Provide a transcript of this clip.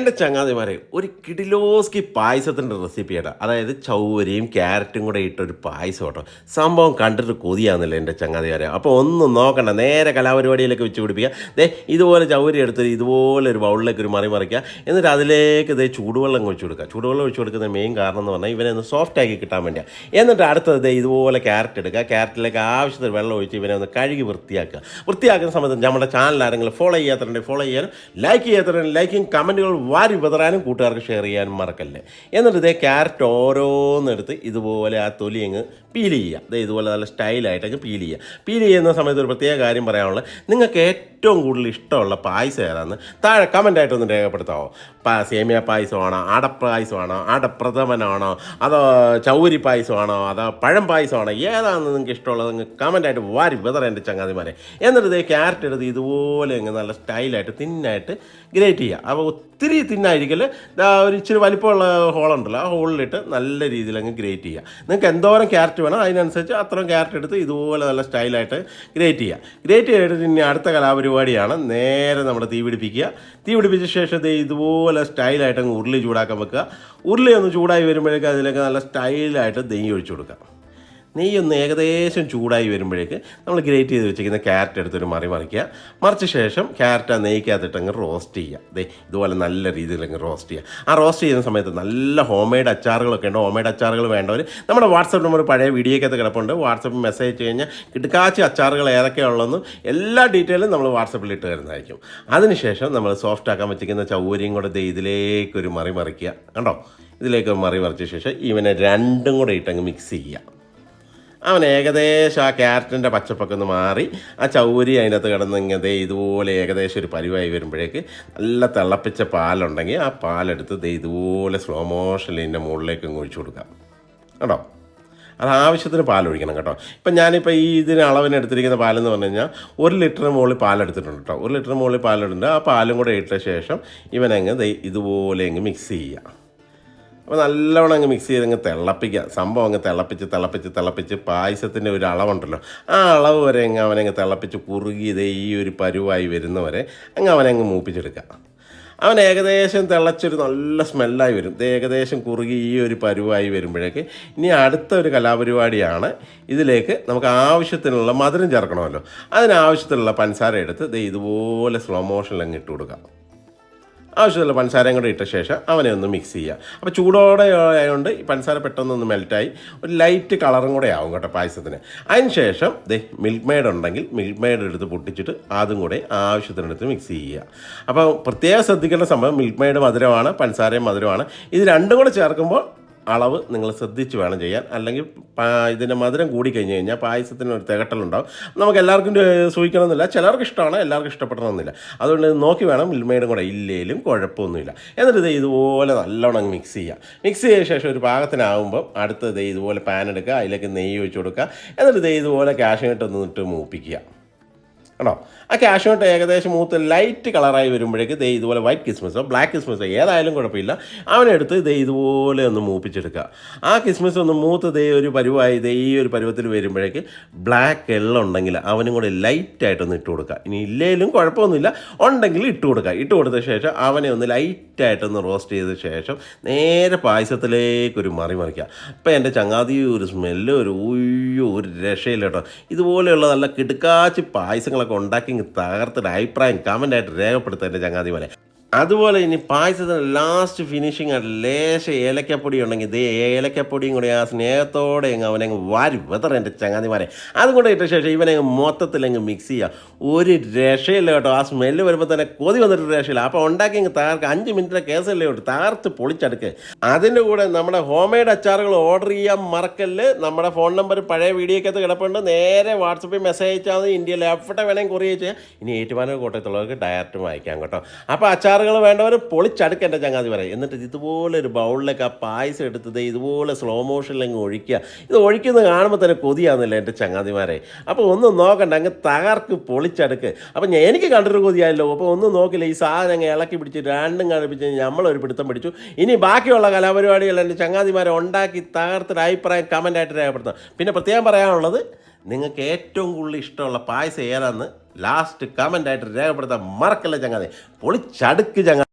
എന്റെ ചങ്ങാതിമാരെ ഒരു കിഡിലോസ്കി പായസത്തിന്റെ റെസിപ്പിയാണ് അതായത് ചൗവരിയും ക്യാരറ്റും കൂടെ ഇട്ടൊരു പായസം കേട്ടോ. സംഭവം കണ്ടിട്ട് കൊതിയാകുന്നില്ല എന്റെ ചങ്ങാതിമാരെ അപ്പോൾ ഒന്നും നോക്കണ്ട നേരെ കലാപരിപാടിയിലേക്ക് വെച്ച് പിടിപ്പിക്കുക ദേ ഇതുപോലെ ചൗവരി എടുത്ത് ഇതുപോലെ ഒരു ബൗളിലേക്ക് ഒരു മറി മറിക്കുക എന്നിട്ട് അതിലേക്ക് ഇതേ ചൂടുവെള്ളം ഒഴിച്ചു കൊടുക്കുക ചൂടുവെള്ളം ഒഴിച്ചു കൊടുക്കുന്ന മെയിൻ കാരണം എന്ന് പറഞ്ഞാൽ ഇവനെ ഒന്ന് സോഫ്റ്റ് ആക്കി കിട്ടാൻ വേണ്ടിയാണ് എന്നിട്ട് അടുത്തത് ദേ ഇതുപോലെ ക്യാരറ്റ് എടുക്കുക ക്യാരറ്റിലേക്ക് ആവശ്യത്തിന് വെള്ളം ഒഴിച്ച് ഇവനെ ഒന്ന് കഴുകി വൃത്തിയാക്കുക. വൃത്തിയാക്കുന്ന സമയത്ത് നമ്മുടെ ചാനൽ ആരെങ്കിലും ഫോളോ ചെയ്യാത്തതുണ്ടെങ്കിൽ ഫോളോ ചെയ്യാനും ലൈക്ക് ചെയ്യാത്തതുണ്ടെങ്കിൽ ലൈക്കും കമന്റുകൾ വാരി വിതറാനും കൂട്ടുകാർക്ക് ഷെയർ ചെയ്യാനും മറക്കല്ലേ. എന്നിട്ട് ഇതേ ക്യാരറ്റ് ഓരോന്നെടുത്ത് ഇതുപോലെ ആ തൊലി അങ്ങ് പീൽ ചെയ്യുക. ദേ ഇതുപോലെ നല്ല സ്റ്റൈലായിട്ട് അങ്ങ് പീൽ ചെയ്യുക. പീൽ ചെയ്യുന്ന സമയത്ത് ഒരു പ്രത്യേക കാര്യം പറയാനുള്ളത് നിങ്ങൾക്ക് ഏറ്റവും കൂടുതൽ ഇഷ്ടമുള്ള പായസം ഏതാണെന്ന് താഴെ കമന്റായിട്ടൊന്ന് രേഖപ്പെടുത്താമോ പാ സേമിയ പായസമാണോ? ആടപ്പായസമാണോ ആടപ്രഥമനാണോ അതോ ചൗരി പായസമാണോ? അതോ പഴം പായസമാണോ? ഏതാണെന്ന് നിങ്ങൾക്ക് ഇഷ്ടമുള്ളത് നിങ്ങൾക്ക് കമന്റായിട്ട് വാരി വിതറ എന്റെ ചങ്ങാതിമാരെ. എന്നിട്ട് ഇതേ ക്യാരറ്റ് എടുത്ത് ഇതുപോലെ അങ്ങ് നല്ല സ്റ്റൈലായിട്ട് തിന്നായിട്ട് ഗ്രേറ്റ് ചെയ്യുക. അപ്പോൾ ഒത്തിരി തിന്നായിരിക്കൽ ഒരു ഇച്ചിരി വലിപ്പമുള്ള ഹോളുണ്ടല്ലോ ആ ഹോളിലിട്ട് നല്ല രീതിയിൽ അങ്ങ് ഗ്രേറ്റ് ചെയ്യുക. നിങ്ങൾക്ക് എന്തോരം ക്യാരറ്റ് വേണം. അതിനനുസരിച്ച് അത്രയും ക്യാരറ്റ് എടുത്ത് ഇതുപോലെ നല്ല സ്റ്റൈലായിട്ട് ഗ്രേറ്റ് ചെയ്യുക ഗ്രേറ്റ് ചെയ്തിട്ട് ഇനി അടുത്ത കലാപരിപാടിയാണ് നേരെ നമ്മൾ തീ പിടിപ്പിക്കുക. തീ പിടിപ്പിച്ച ശേഷം ഇതുപോലെ സ്റ്റൈലായിട്ട് ഉരുളി ചൂടാക്കാൻ വെക്കുക. ഉരുളി ഒന്ന് ചൂടായി വരുമ്പോഴേക്കും അതിലേക്ക് നല്ല സ്റ്റൈലായിട്ട് നെയ്യ് ഒഴിച്ചു കൊടുക്കുക. നെയ്യൊന്ന് ഏകദേശം ചൂടായി വരുമ്പോഴേക്ക് നമ്മൾ ഗ്രേറ്റ് ചെയ്ത് വെച്ചിരിക്കുന്ന ക്യാരറ്റ് എടുത്തൊരു മറി മറിക്കുക. മറിച്ച ശേഷം ക്യാരറ്റ് ആ നെയ്ക്കകത്തിട്ട് അങ്ങ് റോസ്റ്റ് ചെയ്യുക. ദേ ഇതുപോലെ നല്ല രീതിയിൽ അങ്ങ് റോസ്റ്റ് ചെയ്യുക. ആ റോസ്റ്റ് ചെയ്യുന്ന സമയത്ത് നല്ല ഹോം മെയ്ഡ് അച്ചാറുകളൊക്കെ ഉണ്ട്. ഹോം മെയ്ഡ് അച്ചാറുകൾ വേണ്ടവർ നമ്മുടെ വാട്സപ്പ് നമ്പർ പഴയ വീഡിയോക്കകത്ത് കിടപ്പുണ്ട്. വാട്സപ്പ് മെസ്സേജ് കഴിഞ്ഞാൽ കിടക്കാച്ച അച്ചാറുകൾ ഏതൊക്കെയുള്ളതെന്നും എല്ലാ ഡീറ്റെയിലും നമ്മൾ വാട്സപ്പിൽ ഇട്ട് തരുന്നതായിരിക്കും. അതിനുശേഷം നമ്മൾ സോഫ്റ്റ് ആക്കാൻ വെച്ചിരിക്കുന്ന ചൗരിയും കൂടെ ദേ ഇതിലേക്കൊരു മറി മറിക്കുക. കണ്ടോ? ഇതിലേക്ക് മറി മറിച്ച ശേഷം ഇവനെ രണ്ടും കൂടെ ഇട്ടങ്ങ് മിക്സ് ചെയ്യുക. അവൻ ഏകദേശം ആ ക്യാരറ്റിന്റെ പച്ചപ്പൊക്കെ ഒന്ന് മാറി ആ ചൗരി അതിനകത്ത് കിടന്ന് ഇങ്ങനെ ഇതുപോലെ ഏകദേശം ഒരു പരിവായി വരുമ്പോഴേക്ക് നല്ല തിളപ്പിച്ച പാലുണ്ടെങ്കിൽ ആ പാലെടുത്ത് ദേ ഇതുപോലെ സ്ലോ മോഷനിൽ ഇതിന്റെ മുകളിലേക്ക് ഒഴിച്ചു കൊടുക്കാം. കേട്ടോ അത് ആവശ്യത്തിന് പാലൊഴിക്കണം കേട്ടോ. ഇപ്പം ഞാനിപ്പോൾ ഈ ഇതിന് അളവിന് എടുത്തിരിക്കുന്ന പാലെന്ന് പറഞ്ഞു കഴിഞ്ഞാൽ ഒരു ലിറ്ററിന് മുകളിൽ പാലെടുത്തിട്ടുണ്ട് കേട്ടോ. ഒരു ലിറ്ററിന് മുകളിൽ പാലെടുത്തിട്ടുണ്ട്. ആ പാലും കൂടെ ഇട്ട ശേഷം ഇവനങ്ങ് ഇതുപോലെ അങ്ങ് മിക്സ് ചെയ്യുക. അപ്പോൾ നല്ലവണ്ണം അങ്ങ് മിക്സ് ചെയ്ത് അങ്ങ് തിളപ്പിക്കുക. സംഭവം അങ്ങ് തിളപ്പിച്ച് തിളപ്പിച്ച് തിളപ്പിച്ച് പായസത്തിന്റെ ഒരു അളവുണ്ടല്ലോ. ആ അളവ് വരെ അങ്ങ് അവനങ്ങ് തിളപ്പിച്ച് കുറുകി ഇതേ ഈ ഒരു പരുവായി വരുന്നവരെ അങ്ങ് അവനെ അങ്ങ് മൂപ്പിച്ചെടുക്കുക. അവൻ ഏകദേശം തിളച്ചൊരു നല്ല സ്മെല്ലായി വരും. ഇത് ഏകദേശം കുറുകി ഈ ഒരു പരുവായി വരുമ്പോഴേക്ക് ഇനി അടുത്ത ഒരു കലാപരിപാടിയാണ് ഇതിലേക്ക് നമുക്ക് ആവശ്യത്തിനുള്ള മധുരം ചേർക്കണമല്ലോ. അതിനാവശ്യത്തിനുള്ള പഞ്ചസാര എടുത്ത് ഇതുപോലെ സ്ലോ മോഷനിൽ അങ്ങ് ഇട്ട് കൊടുക്കാം ആവശ്യമുള്ള പഞ്ചസാരയും കൂടെ ഇട്ട ശേഷം അവനെ ഒന്ന് മിക്സ് ചെയ്യുക. അപ്പോൾ ചൂടോടെ ആയതുകൊണ്ട് ഈ പഞ്ചസാര പെട്ടെന്നൊന്ന് മെൽറ്റായി ഒരു ലൈറ്റ് കളറും കൂടെ ആവും കേട്ടോ പായസത്തിന്. അതിന് ശേഷം ദേ മിൽക്ക് മെയ്ഡ് ഉണ്ടെങ്കിൽ മിൽക്ക് മെയ്ഡ് എടുത്ത് പൊട്ടിച്ചിട്ട് അതും കൂടെ ആവശ്യത്തിനെടുത്ത് മിക്സ് ചെയ്യുക. അപ്പോൾ പ്രത്യേകം ശ്രദ്ധിക്കേണ്ട സംഭവം മിൽക്ക് മെയ്ഡ് മധുരമാണ് പഞ്ചസാരയും മധുരമാണ്. ഇത് രണ്ടും കൂടെ ചേർക്കുമ്പോൾ അളവ് നിങ്ങൾ ശ്രദ്ധിച്ച് വേണം ചെയ്യാൻ. അല്ലെങ്കിൽ ഇതിന്റെ മധുരം കൂടി കഴിഞ്ഞ് കഴിഞ്ഞാൽ പായസത്തിന് ഒരു തികട്ടലുണ്ടാവും. നമുക്ക് എല്ലാവർക്കും സൂചിക്കണമെന്നില്ല. ചിലർക്ക് ഇഷ്ടമാണ് എല്ലാവർക്കും ഇഷ്ടപ്പെടണമെന്നില്ല. അതുകൊണ്ട് നോക്കി വേണം മിൽമയുടെ കൂടെ ഇല്ലേലും കുഴപ്പമൊന്നുമില്ല. എന്നിട്ട് ഇത് ഇതുപോലെ നല്ലോണം മിക്സ് ചെയ്യുക മിക്സ് ചെയ്ത ശേഷം ഒരു പാകത്തിനാവുമ്പം അടുത്ത് ഇത് ഇതുപോലെ പാൻ എടുക്കുക അതിലേക്ക് നെയ്യ് ഒഴിച്ച് കൊടുക്കുക. എന്നിട്ട് ഇത് ഇതുപോലെ കാഷ്യൂട്ട് ഒന്ന് മൂപ്പിക്കുക. കേട്ടോ ആ കാഷ്യൂട്ട് ഏകദേശം മൂത്ത് ലൈറ്റ് കളറായി വരുമ്പോഴേക്ക് ദേ ഇതുപോലെ വൈറ്റ് കിസ്മസോ ബ്ലാക്ക് കിസ്മസോ ഏതായാലും കുഴപ്പമില്ല. അവനെടുത്ത് ദേ ഇതുപോലെ ഒന്ന് മൂപ്പിച്ചെടുക്കുക. ആ കിസ്മസ് ഒന്ന് മൂത്ത് ദേ ഒരു പരുവായി ദേ ഈ ഒരു പരുവത്തിൽ വരുമ്പോഴേക്ക് ബ്ലാക്ക് ഉണ്ടെങ്കിൽ അവനും കൂടെ ലൈറ്റായിട്ടൊന്ന് ഇട്ട് കൊടുക്കുക. ഇനി ഇല്ലേലും കുഴപ്പമൊന്നുമില്ല. ഉണ്ടെങ്കിൽ ഇട്ട് കൊടുക്കുക. ഇട്ട് കൊടുത്ത ശേഷം അവനെ ഒന്ന് ലൈറ്റായിട്ടൊന്ന് റോസ്റ്റ് ചെയ്ത ശേഷം നേരെ പായസത്തിലേക്കൊരു മറി മറിക്കുക. അപ്പം എന്റെ ചങ്ങാതി ഒരു സ്മെല്ല് ഒരു ഉയ്യോ ഒരു രക്ഷയില്ല കേട്ടോ. ഇതുപോലെയുള്ള നല്ല കിടുക്കാച്ചി പായസങ്ങളൊക്കെ ഉണ്ടാക്കി തകർത്തൊരു അഭിപ്രായം കമന്റായിട്ട് രേഖപ്പെടുത്തുക എന്റെ ചങ്ങാതിമാരെ. അതുപോലെ ഇനി പായസത്തിന് ലാസ്റ്റ് ഫിനിഷിങ് ആയിട്ട് ലേശ ഏലക്കപ്പൊടി ഉണ്ടെങ്കിൽ ഇതേ ഏലക്കപ്പൊടിയും കൂടി ആ സ്നേഹത്തോടെ അങ്ങ് അവനെ അങ്ങ് വാരി. വെതറ എന്റെ ചങ്ങാതിമാരെ. അതും കൂടെ ഇട്ട ശേഷം ഇവനെ അങ്ങ് മൊത്തത്തിൽ അങ്ങ് മിക്സ് ചെയ്യുക ഒരു രക്ഷയില്ല കേട്ടോ. ആ സ്മെല്ല് വരുമ്പോൾ തന്നെ കൊതി വന്നിട്ട് രക്ഷയില്ല. അപ്പോൾ ഉണ്ടാക്കി അങ്ങ് തകർക്ക് അഞ്ച് മിനിറ്റിലെ കേസല്ലേ കേട്ടോ തകർത്ത് പൊളിച്ചെടുക്ക്. അതിന്റെ കൂടെ നമ്മുടെ ഹോം മെയ്ഡ് അച്ചാറുകൾ ഓർഡർ ചെയ്യാൻ മറക്കല്ല്. നമ്മുടെ ഫോൺ നമ്പർ പഴയ വീഡിയോക്കകത്ത് കിടപ്പുണ്ട്. നേരെ വാട്സപ്പിൽ മെസ്സേജ് അയച്ചാൽ മതി. ഇന്ത്യയിൽ എവിടെ വേണമെങ്കിൽ കൊറിയ ചെയ്യാം. ഇനി ഏറ്റുമാനൂർ കോട്ടയത്തുള്ളവർക്ക് ഡയറക്റ്റ് വായിക്കാം കേട്ടോ. അപ്പോൾ അച്ചാറുകൾ വേണ്ടവർ പൊളിച്ചടുക്ക എന്റെ ചങ്ങാതി പറയും. എന്നിട്ട് ഇതുപോലെ ഒരു ബൗളിലേക്ക് ആ പായസം എടുത്തത് ഇതുപോലെ സ്ലോ മോഷനിൽ അങ്ങ് ഒഴിക്കുക. ഇത് ഒഴിക്കുന്നത് കാണുമ്പോൾ തന്നെ കൊതിയാകുന്നില്ല എന്റെ ചങ്ങാതിമാരെ. അപ്പോൾ ഒന്ന് നോക്കണ്ട അങ്ങ് തകർക്ക് പൊളിച്ചടുക്ക്. അപ്പം എനിക്ക് കണ്ടിട്ട് കൊതിയായല്ലോ. അപ്പോൾ ഒന്നും നോക്കില്ല. ഈ സാധനം അങ്ങ് ഇളക്കി പിടിച്ച് രണ്ടും കാണിപ്പിച്ച് നമ്മളൊരു പിടുത്തം പിടിച്ചു. ഇനി ബാക്കിയുള്ള കലാപരിപാടികൾ എന്റെ ചങ്ങാതിമാരെ ഉണ്ടാക്കി തകർത്തിട്ട് അഭിപ്രായം കമന്റായിട്ട് രേഖപ്പെടുത്താം. പിന്നെ പ്രത്യേകം പറയാനുള്ളത് നിങ്ങൾക്ക് ഏറ്റവും കൂടുതൽ ഇഷ്ടമുള്ള പായസം ഏതാന്ന് ലാസ്റ്റ് കമന്റായിട്ട് രേഖപ്പെടുത്താൻ മറക്കല്ല ചങ്ങാതെ. പൊളിച്ചടുക്ക് ചങ്ങാതി.